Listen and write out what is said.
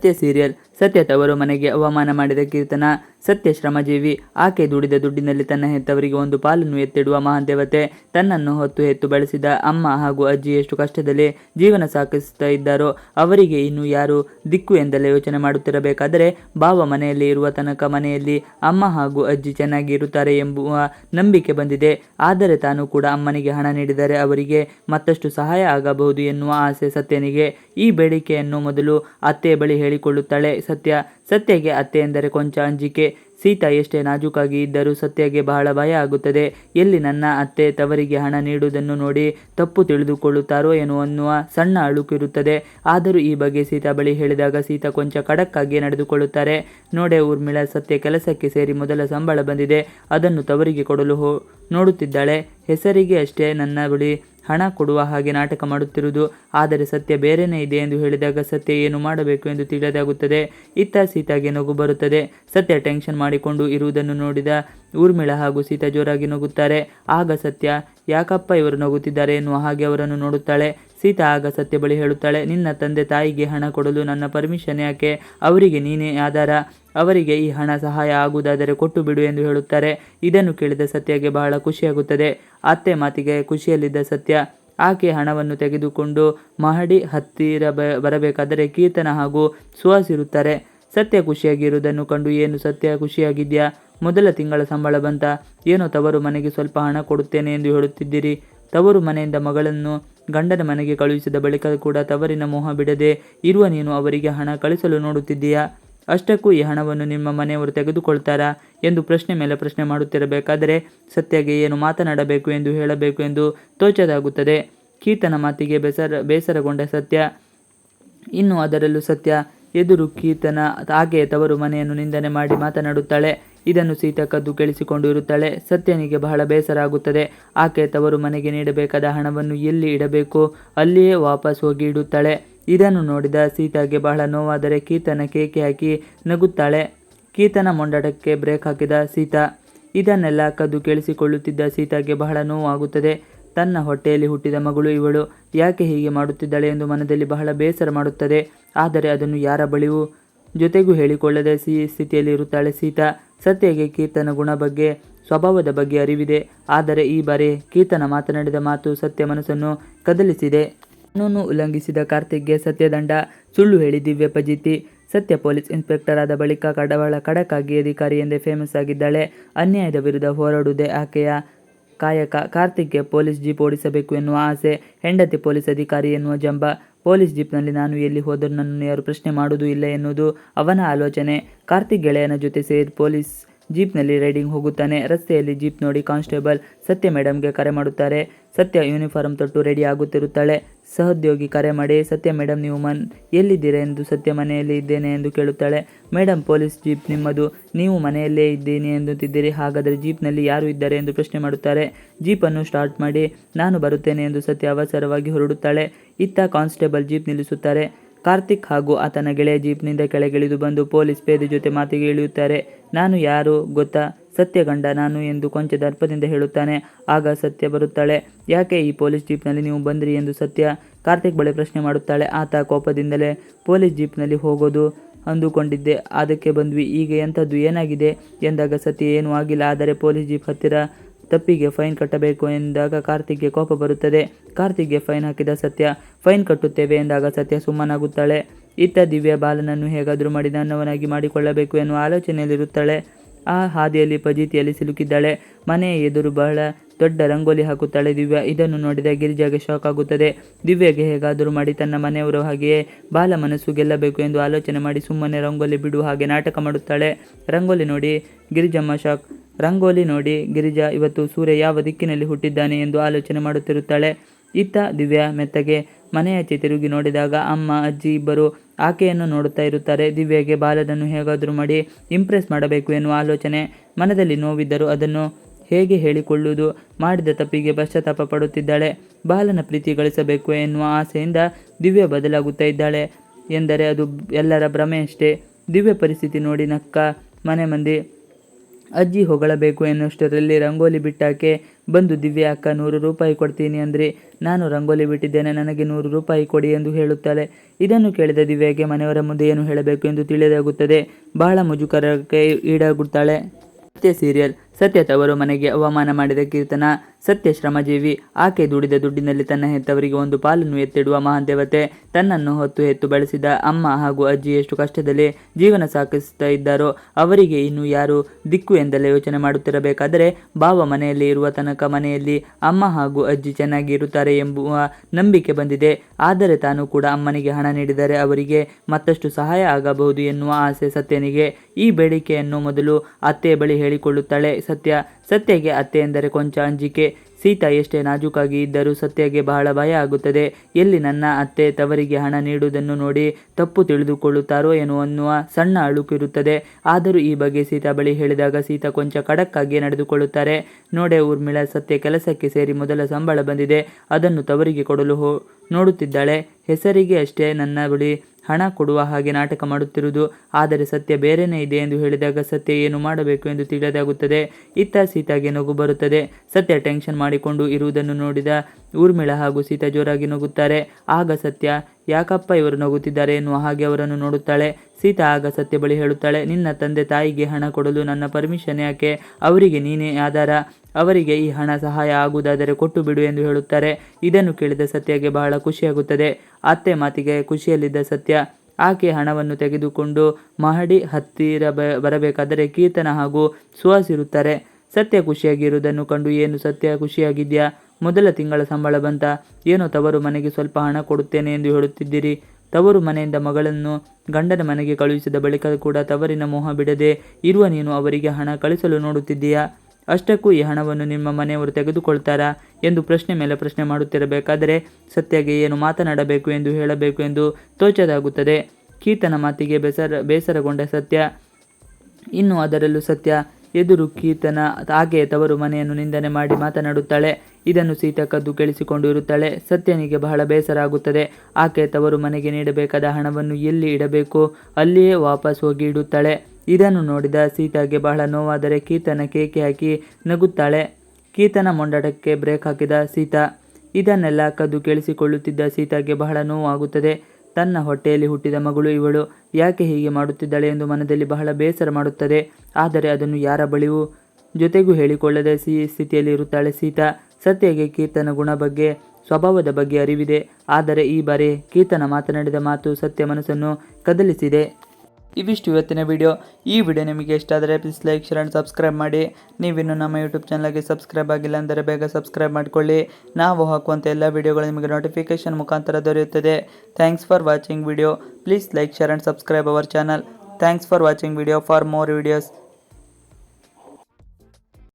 ಸತ್ಯ ಸೀರಿಯಲ್ ಸತ್ಯ ತವರು ಮನೆಗೆ ಅವಮಾನ ಮಾಡಿದ ಕೀರ್ತನ ಸತ್ಯ ಶ್ರಮಜೀವಿ ಆಕೆ ದುಡಿದ ದುಡ್ಡಿನಲ್ಲಿ ತನ್ನ ಹೆತ್ತವರಿಗೆ ಒಂದು ಪಾಲನ್ನು ಎತ್ತಿಡುವ ಮಹಾದೇವತೆ ತನ್ನನ್ನು ಹೊತ್ತು ಹೆತ್ತು ಬಳಸಿದ ಅಮ್ಮ ಹಾಗೂ ಅಜ್ಜಿ ಎಷ್ಟು ಕಷ್ಟದಲ್ಲಿ ಜೀವನ ಸಾಕಿಸುತ್ತಾ ಇದ್ದಾರೋ ಅವರಿಗೆ ಇನ್ನು ಯಾರು ದಿಕ್ಕು ಎಂದಲೇ ಯೋಚನೆ ಮಾಡುತ್ತಿರಬೇಕಾದರೆ ಬಾವ ಮನೆಯಲ್ಲಿ ಇರುವ ತನಕ ಮನೆಯಲ್ಲಿ ಅಮ್ಮ ಹಾಗೂ ಅಜ್ಜಿ ಚೆನ್ನಾಗಿ ಇರುತ್ತಾರೆ ಎಂಬುವ ನಂಬಿಕೆ ಬಂದಿದೆ. ಆದರೆ ತಾನು ಕೂಡ ಅಮ್ಮನಿಗೆ ಹಣ ನೀಡಿದರೆ ಅವರಿಗೆ ಮತ್ತಷ್ಟು ಸಹಾಯ ಆಗಬಹುದು ಎನ್ನುವ ಆಸೆ ಸತ್ಯನಿಗೆ. ಈ ಬೇಡಿಕೆಯನ್ನು ಮೊದಲು ಅತ್ತೆಯ ಬಳಿ ಹೇಳಿಕೊಳ್ಳುತ್ತಾಳೆ. ಸತ್ಯ ಸತ್ಯಗೆ ಅತ್ತೆ ಎಂದರೆ ಕೊಂಚ ಅಂಜಿಕೆ. ಸೀತಾ ಎಷ್ಟೇ ನಾಜೂಕಾಗಿ ಇದ್ದರೂ ಸತ್ಯಗೆ ಬಹಳ ಭಯ ಆಗುತ್ತದೆ. ಎಲ್ಲಿ ನನ್ನ ಅತ್ತೆ ತವರಿಗೆ ಹಣ ನೀಡುವುದನ್ನು ನೋಡಿ ತಪ್ಪು ತಿಳಿದುಕೊಳ್ಳುತ್ತಾರೋ ಏನೋ ಅನ್ನುವ ಸಣ್ಣ ಅಳುಕಿರುತ್ತದೆ ಆದರೂ ಈ ಬಗ್ಗೆ ಸೀತಾ ಬಳಿ ಹೇಳಿದಾಗ ಸೀತಾ ಕೊಂಚ ಖಡಕ್ಕಾಗಿ ನಡೆದುಕೊಳ್ಳುತ್ತಾರೆ. ನೋಡೆ ಊರ್ಮಿಳ, ಸತ್ಯ ಕೆಲಸಕ್ಕೆ ಸೇರಿ ಮೊದಲ ಸಂಬಳ ಬಂದಿದೆ. ಅದನ್ನು ತವರಿಗೆ ಕೊಡಲು ಹೋ, ನೋಡುತ್ತಿದ್ದಾಳೆ. ಹೆಸರಿಗೆ ಅಷ್ಟೇ ನನ್ನ ಬಳಿ ಹಣ ಕೊಡುವ ಹಾಗೆ ನಾಟಕ ಮಾಡುತ್ತಿರುವುದು. ಆದರೆ ಸತ್ಯ ಬೇರೆನೇ ಇದೆ ಎಂದು ಹೇಳಿದಾಗ ಸತ್ಯ ಏನು ಮಾಡಬೇಕು ಎಂದು ತಿಳಿಯದಾಗುತ್ತದೆ. ಇತ್ತ ಸೀತಾಗೆ ನಗು ಬರುತ್ತದೆ. ಸತ್ಯ ಟೆನ್ಷನ್ ಮಾಡಿಕೊಂಡು ಇರುವುದನ್ನು ನೋಡಿದ ಊರ್ಮಿಳ ಹಾಗೂ ಸೀತಾ ಜೋರಾಗಿ ನಗುತ್ತಾರೆ. ಆಗ ಸತ್ಯ, ಯಾಕಪ್ಪ ಇವರು ನಗುತ್ತಿದ್ದಾರೆ ಎನ್ನುವ ಹಾಗೆ ಅವರನ್ನು ನೋಡುತ್ತಾಳೆ. ಸೀತಾ ಆಗ ಸತ್ಯ ಬಳಿ ಹೇಳುತ್ತಾಳೆ, ನಿನ್ನ ತಂದೆ ತಾಯಿಗೆ ಹಣ ಕೊಡಲು ನನ್ನ ಪರ್ಮಿಷನ್ ಯಾಕೆ? ಅವರಿಗೆ ನೀನೇ ಆಧಾರ. ಅವರಿಗೆ ಈ ಹಣ ಸಹಾಯ ಆಗುವುದಾದರೆ ಕೊಟ್ಟು ಬಿಡು ಎಂದು ಹೇಳುತ್ತಾರೆ. ಇದನ್ನು ಕೇಳಿದ ಸತ್ಯಗೆ ಬಹಳ ಖುಷಿಯಾಗುತ್ತದೆ. ಅತ್ತೆ ಮಾತಿಗೆ ಖುಷಿಯಲ್ಲಿದ್ದ ಸತ್ಯ, ಆಕೆ ಹಣವನ್ನು ತೆಗೆದುಕೊಂಡು ಮಹಡಿ ಹತ್ತಿರ ಬರಬೇಕಾದರೆ ಕೀರ್ತನ ಹಾಗೂ ಸುಹಾಸ್ ಇರುತ್ತಾರೆ. ಸತ್ಯ ಖುಷಿಯಾಗಿರುವುದನ್ನು ಕಂಡು ಏನು ಸತ್ಯ ಖುಷಿಯಾಗಿದ್ಯಾ? ಮೊದಲ ತಿಂಗಳ ಸಂಬಳ ಬಂತ? ಏನೋ ತವರು ಮನೆಗೆ ಸ್ವಲ್ಪ ಹಣ ಕೊಡುತ್ತೇನೆ ಎಂದು ಹೇಳುತ್ತಿದ್ದೀರಿ. ತವರು ಮನೆಯಿಂದ ಮಗಳನ್ನು ಗಂಡನ ಮನೆಗೆ ಕಳುಹಿಸಿದ ಬಳಿಕ ಕೂಡ ತವರಿನ ಮೋಹ ಬಿಡದೆ, ಇರುವ ನೀನು ಅವರಿಗೆ ಹಣ ಕಳಿಸಲು ನೋಡುತ್ತಿದ್ದೀಯಾ? ಅಷ್ಟಕ್ಕೂ ಈ ಹಣವನ್ನು ನಿಮ್ಮ ಮನೆಯವರು ತೆಗೆದುಕೊಳ್ತಾರಾ? ಎಂದು ಪ್ರಶ್ನೆ ಮೇಲೆ ಪ್ರಶ್ನೆ ಮಾಡುತ್ತಿರಬೇಕಾದರೆ, ಸತ್ಯಗೆ ಏನು ಮಾತನಾಡಬೇಕು ಎಂದು ಹೇಳಬೇಕು ಎಂದು ತೋಚದಾಗುತ್ತದೆ. ಕೀರ್ತನ ಮಾತಿಗೆ ಬೇಸರ, ಬೇಸರಗೊಂಡ ಸತ್ಯ, ಇನ್ನು ಅದರಲ್ಲೂ ಸತ್ಯ. ಎದುರು ಕೀರ್ತನ, ಹಾಗೆಯೇ ತವರು ಮನೆಯನ್ನು ನಿಂದನೆ ಮಾಡಿ ಮಾತನಾಡುತ್ತಾಳೆ. ಇದನ್ನು ಸೀತಾ ಕದ್ದು ಕೇಳಿಸಿಕೊಂಡಿರುತ್ತಾಳೆ ಸತ್ಯನಿಗೆ ಬಹಳ ಬೇಸರ ಆಗುತ್ತದೆ ಆಕೆ ತವರು ಮನೆಗೆ ನೀಡಬೇಕಾದ ಹಣವನ್ನು ಎಲ್ಲಿ ಇಡಬೇಕು? ಅಲ್ಲಿಯೇ ವಾಪಸ್ ಹೋಗಿ ಇಡುತ್ತಾಳೆ. ಇದನ್ನು ನೋಡಿದ ಸೀತಾಗೆ ಬಹಳ ನೋವಾದರೆ ಕೀರ್ತನ ಕೇಕೆ ಹಾಕಿ ನಗುತ್ತಾಳೆ. ಕೀರ್ತನ ಮೊಂಡಟಕ್ಕೆ ಬ್ರೇಕ್ ಹಾಕಿದ ಸೀತಾ. ಇದನ್ನೆಲ್ಲ ಕದ್ದು ಕೇಳಿಸಿಕೊಳ್ಳುತ್ತಿದ್ದ ಸೀತಾಗೆ ಬಹಳ ನೋವಾಗುತ್ತದೆ. ತನ್ನ ಹೊಟ್ಟೆಯಲ್ಲಿ ಹುಟ್ಟಿದ ಮಗಳು ಇವಳು. ಯಾಕೆ ಹೀಗೆ ಮಾಡುತ್ತಿದ್ದಾಳೆ ಎಂದು ಮನದಲ್ಲಿ ಬಹಳ ಬೇಸರ ಮಾಡುತ್ತದೆ. ಆದರೆ ಅದನ್ನು ಯಾರ ಬಳಿಯೂ ಜೊತೆಗೂ ಹೇಳಿಕೊಳ್ಳದೆ ಸ್ಥಿತಿಯಲ್ಲಿ ಇರುತ್ತಾಳೆ ಸೀತಾ. ಸತ್ಯಗೆ ಕೀರ್ತನ ಗುಣ ಬಗ್ಗೆ, ಸ್ವಭಾವದ ಬಗ್ಗೆ ಅರಿವಿದೆ. ಆದರೆ ಈ ಬಾರಿ ಕೀರ್ತನ ಮಾತನಾಡಿದ ಮಾತು ಸತ್ಯ ಮನಸ್ಸನ್ನು ಕದಲಿಸಿದೆ. ಕಾನೂನು ಉಲ್ಲಂಘಿಸಿದ ಕಾರ್ತಿಕ್ಗೆ ಸತ್ಯದಂಡ ಸುಳ್ಳು ಹೇಳಿ ದಿವ್ಯ ಪಜಿತಿ. ಸತ್ಯ ಪೊಲೀಸ್ ಇನ್ಸ್ಪೆಕ್ಟರ್ ಆದ ಬಳಿಕ ಕಡವಳ ಖಡಕ್ಕಾಗಿ ಅಧಿಕಾರಿ ಎಂದೇ ಫೇಮಸ್ ಆಗಿದ್ದಾಳೆ. ಅನ್ಯಾಯದ ವಿರುದ್ಧ ಹೋರಾಡುವುದೇ ಆಕೆಯ ಕಾಯಕ. ಕಾರ್ತಿಕ್ಗೆ ಪೊಲೀಸ್ ಜೀಪ್ ಓಡಿಸಬೇಕು ಎನ್ನುವ ಆಸೆ, ಹೆಂಡತಿ ಪೊಲೀಸ್ ಅಧಿಕಾರಿ ಎನ್ನುವ ಜಂಬ. ಪೊಲೀಸ್ ಜೀಪ್ನಲ್ಲಿ ನಾನು ಎಲ್ಲಿ ಹೋದರೂ ನನ್ನನ್ನು ಯಾರು ಪ್ರಶ್ನೆ ಮಾಡುವುದೂ ಇಲ್ಲ ಎನ್ನುವುದು ಅವನ ಆಲೋಚನೆ. ಕಾರ್ತಿಕ್ ಗೆಳೆಯನ ಜೊತೆ ಸೇರಿ ಪೊಲೀಸ್ ಜೀಪ್ನಲ್ಲಿ ರೈಡಿಂಗ್ ಹೋಗುತ್ತಾನೆ. ರಸ್ತೆಯಲ್ಲಿ ಜೀಪ್ ನೋಡಿ ಕಾನ್ಸ್ಟೇಬಲ್ ಸತ್ಯ ಮೇಡಮ್ಗೆ ಕರೆ ಮಾಡುತ್ತಾರೆ. ಸತ್ಯ ಯೂನಿಫಾರ್ಮ್ ತೊಟ್ಟು ರೆಡಿ ಆಗುತ್ತಿರುತ್ತಾಳೆ. ಸಹೋದ್ಯೋಗಿ ಕರೆ ಮಾಡಿ, ಸತ್ಯ ಮೇಡಮ್, ನೀವು ಮನ್, ಎಲ್ಲಿದ್ದೀರಾ ಎಂದು ಸತ್ಯ ಮನೆಯಲ್ಲಿ ಇದ್ದೇನೆ ಎಂದು ಕೇಳುತ್ತಾಳೆ. ಮೇಡಮ್, ಪೊಲೀಸ್ ಜೀಪ್ ನಿಮ್ಮದು. ನೀವು ಮನೆಯಲ್ಲೇ ಇದ್ದೀನಿ ಎಂದುತ್ತಿದ್ದೀರಿ ಹಾಗಾದರೆ ಜೀಪ್ನಲ್ಲಿ ಯಾರು ಇದ್ದಾರೆ ಎಂದು ಪ್ರಶ್ನೆ ಮಾಡುತ್ತಾರೆ. ಜೀಪನ್ನು ಸ್ಟಾರ್ಟ್ ಮಾಡಿ, ನಾನು ಬರುತ್ತೇನೆ ಎಂದು ಸತ್ಯ ಅವಸರವಾಗಿ ಹೊರಡುತ್ತಾಳೆ. ಇತ್ತ ಕಾನ್ಸ್ಟೇಬಲ್ ಜೀಪ್ ನಿಲ್ಲಿಸುತ್ತಾರೆ. ಕಾರ್ತಿಕ್ ಹಾಗೂ ಆತನ ಗೆಳೆಯ ಜೀಪ್ನಿಂದ ಕೆಳಗಿಳಿದು ಬಂದು ಪೊಲೀಸ್ ಪೇದೆ ಜೊತೆ ಮಾತಿಗೆ ಇಳಿಯುತ್ತಾರೆ. ನಾನು ಯಾರು ಗೊತ್ತಾ? ಸತ್ಯ ಗಂಡ ನಾನು ಎಂದು ಕೊಂಚ ದರ್ಪದಿಂದ ಹೇಳುತ್ತಾನೆ. ಆಗ ಸತ್ಯ ಬರುತ್ತಾಳೆ. ಯಾಕೆ ಈ ಪೊಲೀಸ್ ಜೀಪ್ನಲ್ಲಿ ನೀವು ಬಂದ್ರಿ ಎಂದು ಸತ್ಯ ಕಾರ್ತಿಕ್ ಬಳಿ ಪ್ರಶ್ನೆ ಮಾಡುತ್ತಾಳೆ. ಆತ ಕೋಪದಿಂದಲೇ ಪೊಲೀಸ್ ಜೀಪ್ನಲ್ಲಿ ಹೋಗೋದು ಅಂದುಕೊಂಡಿದ್ದೆ. ಅದಕ್ಕೆ ಬಂದ್ವಿ. ಈಗ ಎಂಥದ್ದು ಏನಾಗಿದೆ? ಎಂದಾಗ ಸತ್ಯ, ಏನೂ ಆಗಿಲ್ಲ. ಆದರೆ ಪೊಲೀಸ್ ಜೀಪ್ ಹತ್ತಿರ ತಪ್ಪಿಗೆ ಫೈನ್ ಕಟ್ಟಬೇಕು ಎಂದಾಗ ಕಾರ್ತಿಕ್ಗೆ ಕೋಪ ಬರುತ್ತದೆ. ಕಾರ್ತಿಕ್ಗೆ ಫೈನ್ ಹಾಕಿದ ಸತ್ಯ, ಫೈನ್ ಕಟ್ಟುತ್ತೇವೆ ಎಂದಾಗ ಸತ್ಯ ಸುಮ್ಮನಾಗುತ್ತಾಳೆ. ಇತ್ತ ದಿವ್ಯ ಬಾಲನನ್ನು ಹೇಗಾದರೂ ಮಾಡಿ ನನ್ನವನಾಗಿ ಮಾಡಿಕೊಳ್ಳಬೇಕು ಎನ್ನುವ ಆಲೋಚನೆಯಲ್ಲಿರುತ್ತಾಳೆ. ಆ ಹಾದಿಯಲ್ಲಿ ಪಜೀತಿಯಲ್ಲಿ ಸಿಲುಕಿದ್ದಾಳೆ. ಮನೆಯ ಎದುರು ಬಹಳ ದೊಡ್ಡ ರಂಗೋಲಿ ಹಾಕುತ್ತಾಳೆ ದಿವ್ಯ. ಇದನ್ನು ನೋಡಿದ ಗಿರಿಜಾಗೆ ಶಾಕ್ ಆಗುತ್ತದೆ. ದಿವ್ಯಗೆ ಹೇಗಾದರೂ ಮಾಡಿ ತನ್ನ ಮನೆಯವರು ಹಾಗೆಯೇ ಬಾಲ ಮನಸ್ಸು ಗೆಲ್ಲಬೇಕು ಎಂದು ಆಲೋಚನೆ ಮಾಡಿ ಸುಮ್ಮನೆ ರಂಗೋಲಿ ಬಿಡುವ ಹಾಗೆ ನಾಟಕ ಮಾಡುತ್ತಾಳೆ. ರಂಗೋಲಿ ನೋಡಿ ಗಿರಿಜಮ್ಮ ಶಾಕ್ ರಂಗೋಲಿ ನೋಡಿ, ಗಿರಿಜಾ ಇವತ್ತು ಸೂರ್ಯ ಯಾವ ದಿಕ್ಕಿನಲ್ಲಿ ಹುಟ್ಟಿದ್ದಾನೆ ಎಂದು ಆಲೋಚನೆ ಮಾಡುತ್ತಿರುತ್ತಾಳೆ. ಇತ್ತ ದಿವ್ಯಾ ಮೆತ್ತಗೆ ಮನೆಯಾಚೆ ತಿರುಗಿ ನೋಡಿದಾಗ ಅಮ್ಮ, ಅಜ್ಜಿ ಇಬ್ಬರು ಆಕೆಯನ್ನು ನೋಡುತ್ತಾ ಇರುತ್ತಾರೆ. ದಿವ್ಯಗೆ ಬಾಲದನ್ನು ಹೇಗಾದರೂ ಮಾಡಿ ಇಂಪ್ರೆಸ್ ಮಾಡಬೇಕು ಎನ್ನುವ ಆಲೋಚನೆ ಮನದಲ್ಲಿ ನೋವಿದ್ದರೂ ಅದನ್ನು ಹೇಗೆ ಹೇಳಿಕೊಳ್ಳುವುದು? ಮಾಡಿದ ತಪ್ಪಿಗೆ ಪಶ್ಚಾತ್ತಾಪ ಪಡುತ್ತಿದ್ದಾಳೆ. ಬಾಲನ ಪ್ರೀತಿ ಗಳಿಸಬೇಕು ಎನ್ನುವ ಆಸೆಯಿಂದ ದಿವ್ಯ ಬದಲಾಗುತ್ತಾ ಇದ್ದಾಳೆ ಎಂದರೆ ಅದು ಎಲ್ಲರ ಭ್ರಮೆಯಷ್ಟೇ ದಿವ್ಯ ಪರಿಸ್ಥಿತಿ ನೋಡಿ ನಕ್ಕ ಮನೆ ಮಂದಿ ಅಜ್ಜಿ ಹೊಗಳಬೇಕು ಎನ್ನುವಷ್ಟರಲ್ಲಿ ರಂಗೋಲಿ ಬಿಟ್ಟಾಕೆ ಬಂದು ದಿವ್ಯ ಅಕ್ಕ ನೂರು ರೂಪಾಯಿ ಕೊಡ್ತೀನಿ ಅಂದ್ರೆ, ನಾನು ರಂಗೋಲಿ ಬಿಟ್ಟಿದ್ದೇನೆ, ನನಗೆ ನೂರು ರೂಪಾಯಿ ಕೊಡಿ ಎಂದು ಹೇಳುತ್ತಾಳೆ. ಇದನ್ನು ಕೇಳಿದ ದಿವ್ಯಾಗೆ ಮನೆಯವರ ಮುಂದೆ ಏನು ಹೇಳಬೇಕು ಎಂದು ತಿಳಿದಾಗುತ್ತದೆ. ಬಹಳ ಮುಜುಕರಕ್ಕೆ ಈಡಾಗುತ್ತಾಳೆ. ಮತ್ತೆ ಸೀರಿಯಲ್ ಸತ್ಯ ತವರು ಮನೆಗೆ ಅವಮಾನ ಮಾಡಿದ ಕೀರ್ತನ ಸತ್ಯ ಶ್ರಮಜೀವಿ. ಆಕೆ ದುಡಿದ ದುಡ್ಡಿನಲ್ಲಿ ತನ್ನ ಹೆತ್ತವರಿಗೆ ಒಂದು ಪಾಲನ್ನು ಎತ್ತಿಡುವ ಮಹಾದೇವತೆ ತನ್ನನ್ನು ಹೊತ್ತು ಹೆತ್ತು ಬಳಸಿದ ಅಮ್ಮ ಹಾಗೂ ಅಜ್ಜಿ ಎಷ್ಟು ಕಷ್ಟದಲ್ಲಿ ಜೀವನ ಸಾಕಿಸುತ್ತಾ ಇದ್ದಾರೋ ಅವರಿಗೆ ಇನ್ನು ಯಾರು ದಿಕ್ಕು ಎಂದಲೇ ಯೋಚನೆ ಮಾಡುತ್ತಿರಬೇಕಾದರೆ ಬಾವ ಮನೆಯಲ್ಲಿ ಇರುವ ತನಕ ಮನೆಯಲ್ಲಿ ಅಮ್ಮ ಹಾಗೂ ಅಜ್ಜಿ ಚೆನ್ನಾಗಿ ಇರುತ್ತಾರೆ ಎಂಬುವ ನಂಬಿಕೆ ಬಂದಿದೆ. ಆದರೆ ತಾನು ಕೂಡ ಅಮ್ಮನಿಗೆ ಹಣ ನೀಡಿದರೆ ಅವರಿಗೆ ಮತ್ತಷ್ಟು ಸಹಾಯ ಆಗಬಹುದು ಎನ್ನುವ ಆಸೆ ಸತ್ಯನಿಗೆ. ಈ ಬೇಡಿಕೆಯನ್ನು ಮೊದಲು ಅತ್ತೆಯ ಬಳಿ ಹೇಳಿಕೊಳ್ಳುತ್ತಾಳೆ. ಸತ್ಯ ಸತ್ಯಗೆ ಅತ್ತೆ ಎಂದರೆ ಕೊಂಚ ಅಂಜಿಕೆ. ಸೀತಾ ಎಷ್ಟೇ ನಾಜೂಕಾಗಿ ಇದ್ದರೂ ಸತ್ಯಗೆ ಬಹಳ ಭಯ ಆಗುತ್ತದೆ. ಎಲ್ಲಿ ನನ್ನ ಅತ್ತೆ ತವರಿಗೆ ಹಣ ನೀಡುವುದನ್ನು ನೋಡಿ ತಪ್ಪು ತಿಳಿದುಕೊಳ್ಳುತ್ತಾರೋ ಏನೋ ಅನ್ನುವ ಸಣ್ಣ ಅಳುಕಿರುತ್ತದೆ ಆದರೂ ಈ ಬಗ್ಗೆ ಸೀತಾ ಬಳಿ ಹೇಳಿದಾಗ ಸೀತಾ ಕೊಂಚ ಖಡಕ್ಕಾಗಿ ನಡೆದುಕೊಳ್ಳುತ್ತಾರೆ. ನೋಡೆ ಊರ್ಮಿಳಾ, ಸತ್ಯ ಕೆಲಸಕ್ಕೆ ಸೇರಿ ಮೊದಲ ಸಂಬಳ ಬಂದಿದೆ. ಅದನ್ನು ತವರಿಗೆ ಕೊಡಲು ಹೋ, ನೋಡುತ್ತಿದ್ದಾಳೆ. ಹೆಸರಿಗೆ ಅಷ್ಟೇ ನನ್ನ ಬಳಿ ಹಣ ಕೊಡುವ ಹಾಗೆ ನಾಟಕ ಮಾಡುತ್ತಿರುವುದು. ಆದರೆ ಸತ್ಯ ಬೇರೆನೇ ಇದೆ ಎಂದು ಹೇಳಿದಾಗ ಸತ್ಯ ಏನು ಮಾಡಬೇಕು ಎಂದು ತಿಳಿದಾಗುತ್ತದೆ ಇತ್ತ ಸೀತಾಗೆ ನಗು ಬರುತ್ತದೆ. ಸತ್ಯ ಟೆನ್ಷನ್ ಮಾಡಿಕೊಂಡು ಇರುವುದನ್ನು ನೋಡಿದ ಊರ್ಮಿಳ ಹಾಗೂ ಸೀತಾ ಜೋರಾಗಿ ನಗುತ್ತಾರೆ. ಆಗ ಸತ್ಯ, ಯಾಕಪ್ಪ ಇವರು ನಗುತ್ತಿದ್ದಾರೆ ಎನ್ನುವ ಹಾಗೆ ಅವರನ್ನು ನೋಡುತ್ತಾಳೆ. ಸೀತಾ ಆಗ ಸತ್ಯ ಬಳಿ ಹೇಳುತ್ತಾಳೆ, ನಿನ್ನ ತಂದೆ ತಾಯಿಗೆ ಹಣ ಕೊಡಲು ನನ್ನ ಪರ್ಮಿಷನ್ ಯಾಕೆ? ಅವರಿಗೆ ನೀನೇ ಆಧಾರ. ಅವರಿಗೆ ಈ ಹಣ ಸಹಾಯ ಆಗುವುದಾದರೆ ಕೊಟ್ಟು ಬಿಡು ಎಂದು ಹೇಳುತ್ತಾರೆ. ಇದನ್ನು ಕೇಳಿದ ಸತ್ಯಗೆ ಬಹಳ ಖುಷಿಯಾಗುತ್ತದೆ. ಅತ್ತೆ ಮಾತಿಗೆ ಖುಷಿಯಲ್ಲಿದ್ದ ಸತ್ಯ, ಆಕೆ ಹಣವನ್ನು ತೆಗೆದುಕೊಂಡು ಮಹಡಿ ಹತ್ತಿರ ಬರಬೇಕಾದರೆ ಕೀರ್ತನ ಹಾಗೂ ಸುಹಾಸ್ ಇರುತ್ತಾರೆ. ಸತ್ಯ ಖುಷಿಯಾಗಿರುವುದನ್ನು ಕಂಡು ಏನು ಸತ್ಯ ಖುಷಿಯಾಗಿದೆಯಾ? ಮೊದಲ ತಿಂಗಳ ಸಂಬಳ ಬಂತ? ಏನೋ ತವರು ಮನೆಗೆ ಸ್ವಲ್ಪ ಹಣ ಕೊಡುತ್ತೇನೆ ಎಂದು ಹೇಳುತ್ತಿದ್ದೀರಿ. ತವರು ಮನೆಯಿಂದ ಮಗಳನ್ನು ಗಂಡನ ಮನೆಗೆ ಕಳುಹಿಸಿದ ಬಳಿಕ ಕೂಡ ತವರಿನ ಮೋಹ ಬಿಡದೆ ಇರುವ ನೀನು ಅವರಿಗೆ ಹಣ ಕಳಿಸಲು ನೋಡುತ್ತಿದ್ದೀಯಾ? ಅಷ್ಟಕ್ಕೂ ಈ ಹಣವನ್ನು ನಿಮ್ಮ ಮನೆಯವರು ತೆಗೆದುಕೊಳ್ತಾರಾ ಎಂದು ಪ್ರಶ್ನೆ ಮೇಲೆ ಪ್ರಶ್ನೆ ಮಾಡುತ್ತಿರಬೇಕಾದರೆ ಸತ್ಯಗೆ ಏನು ಮಾತನಾಡಬೇಕು ಎಂದು ಹೇಳಬೇಕು ಎಂದು ತೋಚದಾಗುತ್ತದೆ. ಕೀರ್ತನ ಮಾತಿಗೆ ಬೇಸರ, ಬೇಸರಗೊಂಡ ಸತ್ಯ, ಇನ್ನು ಅದರಲ್ಲೂ ಸತ್ಯ, ಎದುರು ಕೀರ್ತನ ಹಾಗೆ ತವರು ಮನೆಯನ್ನು ನಿಂದನೆ ಮಾಡಿ ಮಾತನಾಡುತ್ತಾಳೆ. ಇದನ್ನು ಸೀತ ಕದ್ದು ಕೇಳಿಸಿಕೊಂಡು ಇರುತ್ತಾಳೆ. ಸತ್ಯನಿಗೆ ಬಹಳ ಬೇಸರ ಆಗುತ್ತದೆ. ಆಕೆ ತವರು ಮನೆಗೆ ನೀಡಬೇಕಾದ ಹಣವನ್ನು ಎಲ್ಲಿ ಇಡಬೇಕು? ಅಲ್ಲಿಯೇ ವಾಪಸ್ ಹೋಗಿ ಇಡುತ್ತಾಳೆ. ಇದನ್ನು ನೋಡಿದ ಸೀತಾಗೆ ಬಹಳ ನೋವಾದರೆ ಕೀರ್ತನ ಕೇಕೆ ಹಾಕಿ ನಗುತ್ತಾಳೆ. ಕೀರ್ತನ ಮೊಂಡಟಕ್ಕೆ ಬ್ರೇಕ್ ಹಾಕಿದ ಸೀತಾ. ಇದನ್ನೆಲ್ಲ ಕದ್ದು ಕೇಳಿಸಿಕೊಳ್ಳುತ್ತಿದ್ದ ಸೀತಾಗೆ ಬಹಳ ನೋವಾಗುತ್ತದೆ. ತನ್ನ ಹೊಟ್ಟೆಯಲ್ಲಿ ಹುಟ್ಟಿದ ಮಗಳು ಇವಳು. ಯಾಕೆ ಹೀಗೆ ಮಾಡುತ್ತಿದ್ದಾಳೆ ಎಂದು ಮನದಲ್ಲಿ ಬಹಳ ಬೇಸರ ಮಾಡುತ್ತದೆ. ಆದರೆ ಅದನ್ನು ಯಾರ ಬಳಿಯೂ ಜೊತೆಗೂ ಹೇಳಿಕೊಳ್ಳದೆ ಸಿ ಸ್ಥಿತಿಯಲ್ಲಿ ಇರುತ್ತಾಳೆ ಸೀತಾ. ಸತ್ಯಗೆ ಕೀರ್ತನ ಗುಣ ಬಗ್ಗೆ, ಸ್ವಭಾವದ ಬಗ್ಗೆ ಅರಿವಿದೆ. ಆದರೆ ಈ ಬಾರಿ ಕೀರ್ತನ ಮಾತನಾಡಿದ ಮಾತು ಸತ್ಯ ಮನಸ್ಸನ್ನು ಕದಲಿಸಿದೆ. ಇವಿಷ್ಟು ಇವತ್ತಿನ ವಿಡಿಯೋ ಈ ವಿಡಿಯೋ ನಿಮಗೆ ಇಷ್ಟ ಆದರೆ please like share and subscribe ಮಾಡಿ. ನೀವಿನ್ನು ನಮ್ಮ ಯೂಟ್ಯೂಬ್ ಚಾನಲ್ಗೆ ಸಬ್ಸ್ಕ್ರೈಬ್ ಆಗಿಲ್ಲ ಅಂದರೆ ಬೇಗ ಸಬ್ಸ್ಕ್ರೈಬ್ ಮಾಡಿಕೊಳ್ಳಿ. ನಾವು ಹಾಕುವಂಥ ಎಲ್ಲ ವಿಡಿಯೋಗಳು ನಿಮಗೆ ನೋಟಿಫಿಕೇಷನ್ ಮುಖಾಂತರ ದೊರೆಯುತ್ತದೆ. Thanks for watching video please like share and subscribe our channel thanks for watching video for more videos